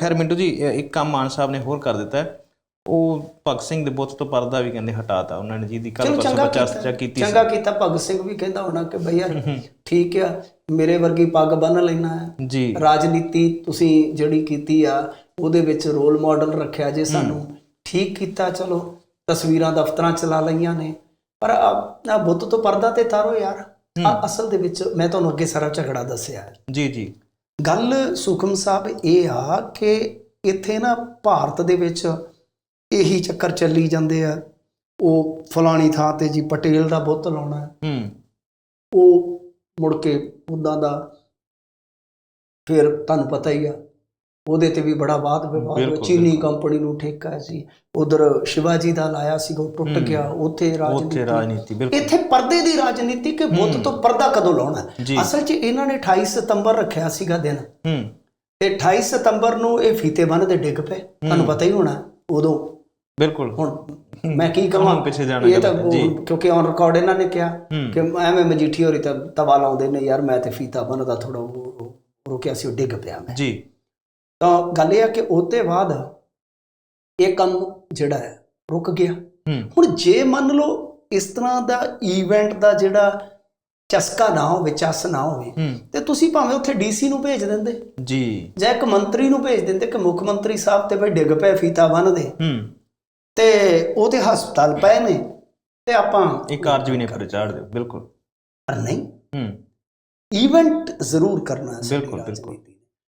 ਖੈਰ ਮਿੰਟੂ ਜੀ ਇੱਕ ਕੰਮ ਮਾਨ ਸਾਹਿਬ ਨੇ ਹੋਰ ਕਰ ਦਿੱਤਾ। ਉਹ ਭਗਤ ਸਿੰਘ ਦੇ ਬੁੱਤ ਤੋਂ ਪਰਦਾ ਵੀ ਕਹਿੰਦੇ ਹਟਾਤਾ। ਉਹਨਾਂ ਨੇ ਜਿਹਦੀ ਕੱਲ ਚਲੋ ਪਰਸੋਂ ਚੰਗਾ ਚਰਚਾ ਕੀਤਾ। ਚੰਗਾ ਕੀਤਾ। ਭਗਤ ਸਿੰਘ ਵੀ ਕਹਿੰਦਾ ਹੋਣਾ ਕਿ ਭਈਆ ਠੀਕ ਆ ਮੇਰੇ ਵਰਗੀ ਪੱਗ ਬੰਨ ਲੈਣਾ ਹੈ। ਜੀ। ਰਾਜਨੀਤੀ ਤੁਸੀਂ ਜਿਹੜੀ ਕੀਤੀ ਆ ਉਹਦੇ ਵਿੱਚ ਰੋਲ ਮਾਡਲ ਰੱਖਿਆ ਜੇ ਸਾਨੂੰ। ਠੀਕ ਕੀਤਾ ਚਲੋ ਤਸਵੀਰਾਂ ਦਫ਼ਤਰਾਂ ਚਲਾ ਲਈਆਂ ਨੇ। ਪਰ ਆ ਬੁੱਤ ਤੋਂ ਪਰਦਾ ਤੇ ਤਾਰੋ ਯਾਰ। ਅਸਲ ਦੇ ਵਿੱਚ ਮੈਂ ਤੁਹਾਨੂੰ ਅੱਗੇ ਸਾਰਾ ਝਗੜਾ ਦੱਸਿਆ। ਜੀ ਜੀ। ਗੱਲ ਸੁਖਮ ਸਾਹਿਬ ਇਹ ਆ ਕਿ ਇੱਥੇ ਨਾ ਭਾਰਤ ਦੇ ਵਿੱਚ ਇਹੀ ਚੱਕਰ ਚੱਲੀ ਜਾਂਦੇ ਆ ਉਹ ਫਲਾਣੀ ਥਾਂ ਤੇ ਜੀ ਪਟੇਲ ਦਾ ਬੁੱਤ ਲਾਉਣਾ ਹੈ। ਉਹ ਮੁੜ ਕੇ ਉਦਾਂ ਦਾ ਫਿਰ ਤੁਹਾਨੂੰ ਪਤਾ ਹੀ ਆ ਉਹਦੇ ਤੇ ਵੀ ਬੜਾ ਬਾਤ ਵਿਵਾਦ ਹੋਇਆ। ਚੀਨੀ। ਕੰਪਨੀ ਨੂੰ ਠੇਕਾ ਸੀ ਉਧਰ ਸ਼ਿਵਾਜੀ ਦਾ ਲਾਇਆ ਸੀ ਉਹ ਟੁੱਟ। ਗਿਆ। ਉੱਥੇ ਰਾਜਨੀਤੀ ਇੱਥੇ ਪਰਦੇ ਦੀ ਰਾਜਨੀਤੀ ਕਿ ਬੁੱਤ। ਤੋਂ ਪਰਦਾ ਕਦੋਂ ਲਾਉਣਾ। ਅਸਲ 'ਚ ਇਹਨਾਂ ਨੇ 28 ਸਤੰਬਰ ਰੱਖਿਆ ਸੀਗਾ ਦਿਨ। ਹੂੰ। ਤੇ 28 ਸਤੰਬਰ ਨੂੰ ਇਹ ਫੀਤੇ ਬੰਨ੍ਹਦੇ ਡਿੱਗ ਪਏ। ਤੁਹਾਨੂੰ ਪਤਾ ਹੀ ਹੋਣਾ ਉਦੋਂ। ਬਿਲਕੁਲ। ਹੁਣ ਮੈਂ ਕੀ ਕਹਾਂ ਪਿੱਛੇ ਜਾਣਾ ਇਹ ਤਾਂ ਕਿਉਂਕਿ ਔਨ ਰਿਕਾਰਡ ਇਹਨਾਂ ਨੇ ਕਿਹਾ। ਕਿ ਐਵੇਂ ਮਜੀਠੀ ਹੋਰੀ ਤਾਂ ਤਵਾ ਲਾਉਂਦੇ ਨੇ ਯਾਰ ਮੈਂ ਤੇ ਫੀਤਾ ਬੰਨਦਾ ਥੋੜਾ ਰੁਕਿਆ ਸੀ ਉਹ ਡਿੱਗ ਪਿਆ ਮੈਂ। ਜੀ। ਤਾਂ ਗੱਲ ਇਹ ਆ ਕਿ ਉਹਦੇ ਬਾਅਦ ਇਹ ਕੰਮ ਜਿਹੜਾ ਹੈ ਰੁਕ ਗਿਆ। ਹੁਣ ਜੇ ਮੰਨ ਲਓ ਇਸ ਤਰ੍ਹਾਂ ਦਾ ਇਵੈਂਟ ਦਾ ਜਿਹੜਾ ਚਸਕਾ ਨਾ ਹੋਵੇ ਚਸ ਨਾ ਹੋਵੇ ਤੇ ਤੁਸੀਂ ਭਾਵੇਂ ਉੱਥੇ ਡੀਸੀ ਨੂੰ ਭੇਜ ਦਿੰਦੇ। ਜੀ। ਜਾਂ ਇੱਕ ਮੰਤਰੀ ਨੂੰ ਭੇਜ ਦਿੰਦੇ ਕਿ ਮੁੱਖ ਮੰਤਰੀ ਸਾਹਿਬ ਤੇ ਬਈ ਡਿੱਗ ਪਏ ਫੀਤਾ ਬੰਨਦੇ ਤੇ ਉਹ ਤੇ ਹਸਪਤਾਲ ਪਏ ਨੇ ਤੇ ਆਪਾਂ ਇਹ ਕਾਰਜ ਵੀ ਨਹੀਂ ਪਰ ਚਾੜ ਦਿਓ ਬਿਲਕੁਲ। ਪਰ ਨਹੀਂ। ਹੂੰ। ਇਵੈਂਟ ਜ਼ਰੂਰ ਕਰਨਾ ਹੈ ਬਿਲਕੁਲ, ਬਿਲਕੁਲ।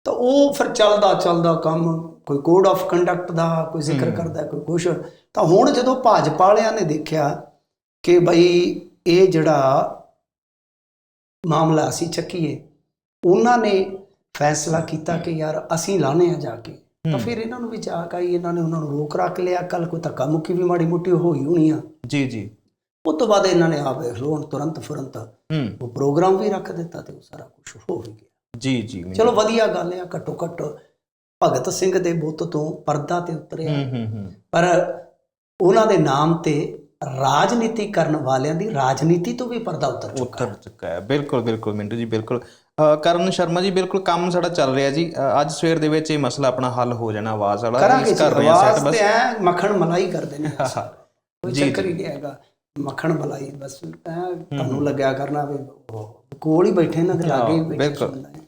ਤਾਂ ਉਹ ਫਿਰ ਚੱਲਦਾ ਚੱਲਦਾ ਕੰਮ ਕੋਈ ਕੋਡ ਆਫ ਕੰਡਕਟ ਦਾ ਕੋਈ ਜ਼ਿਕਰ। ਕਰਦਾ ਕੋਈ ਕੁਛ। ਤਾਂ ਹੁਣ ਜਦੋਂ ਭਾਜਪਾ ਵਾਲਿਆਂ ਨੇ ਦੇਖਿਆ ਕਿ ਬਈ ਇਹ ਜਿਹੜਾ ਮਾਮਲਾ ਅਸੀਂ ਚੱਕੀਏ ਉਹਨਾਂ ਨੇ ਫੈਸਲਾ ਕੀਤਾ ਕਿ ਯਾਰ ਅਸੀਂ ਲਾਣੇ ਆ ਜਾ ਕੇ। ਤਾਂ। ਫਿਰ ਇਹਨਾਂ ਨੂੰ ਵੀ ਚਾਕ ਆਈ ਇਹਨਾਂ ਨੇ ਉਹਨਾਂ ਨੂੰ ਰੋਕ ਰੱਖ ਲਿਆ ਕੱਲ ਕੋਈ ਧੱਕਾ ਮੁੱਕੀ ਵੀ ਮਾੜੀ ਮੋਟੀ ਹੋਈ ਹੋਣੀ ਆ। ਜੀ ਜੀ। ਉਸ ਤੋਂ ਬਾਅਦ ਇਹਨਾਂ ਨੇ ਆ ਵੇਖ ਹੁਣ ਤੁਰੰਤ ਫੁਰੰਤ ਉਹ ਪ੍ਰੋਗਰਾਮ ਵੀ ਰੱਖ ਦਿੱਤਾ ਤੇ ਉਹ ਸਾਰਾ ਕੁਝ ਹੋ ਗਿਆ। ਜੀ ਜੀ। ਚਲੋ ਵਧੀਆ ਗੱਲ ਆ ਘੱਟੋ ਘੱਟ ਭਗਤ ਸਿੰਘ ਦੇ ਬੁੱਤ ਤੋਂ ਪਰਦਾ ਤੇ ਉਤਰਿਆ। ਹੂੰ ਹੂੰ ਹੂੰ। ਪਰ ਉਹਨਾਂ ਦੇ ਨਾਮ ਤੇ ਰਾਜਨੀਤੀ ਕਰਨ ਵਾਲਿਆਂ ਦੀ ਰਾਜਨੀਤੀ ਤੋਂ ਵੀ ਪਰਦਾ ਉਤਰ ਚੁੱਕਾ ਉੱਤਰ ਚੁੱਕਾ ਹੈ। ਬਿਲਕੁਲ ਬਿਲਕੁਲ ਮਿੰਟੂ ਜੀ ਬਿਲਕੁਲ। ਕਰਨ ਸ਼ਰਮਾ ਜੀ ਬਿਲਕੁਲ ਕੰਮ ਸਾਡਾ ਚੱਲ ਰਿਹਾ ਜੀ। ਅੱਜ ਸਵੇਰ ਦੇ ਵਿੱਚ ਇਹ ਮਸਲਾ ਆਪਣਾ ਹੱਲ ਹੋ ਜਾਣਾ ਆਵਾਜ਼ ਵਾਲਾ। ਇਸ ਕਰ ਰਹੇ ਹਾਂ ਸੈਟ ਬਸ। ਮੱਖਣ ਮਲਾਈ ਕਰਦੇ ਨੇ। ਕੋਈ ਚੱਕਰ ਹੀ ਨਹੀਂ ਹੈਗਾ। ਮੱਖਣ ਮਲਾਈ ਬਸ ਤੁਹਾਨੂੰ ਲੱਗਿਆ ਕਰਨਾ ਵੀ ਕੋਲ ਹੀ ਬੈਠੇ ਦੇ ਲਾਗੇ ਹੀ ਬਿਲਕੁਲ। ਹੈ।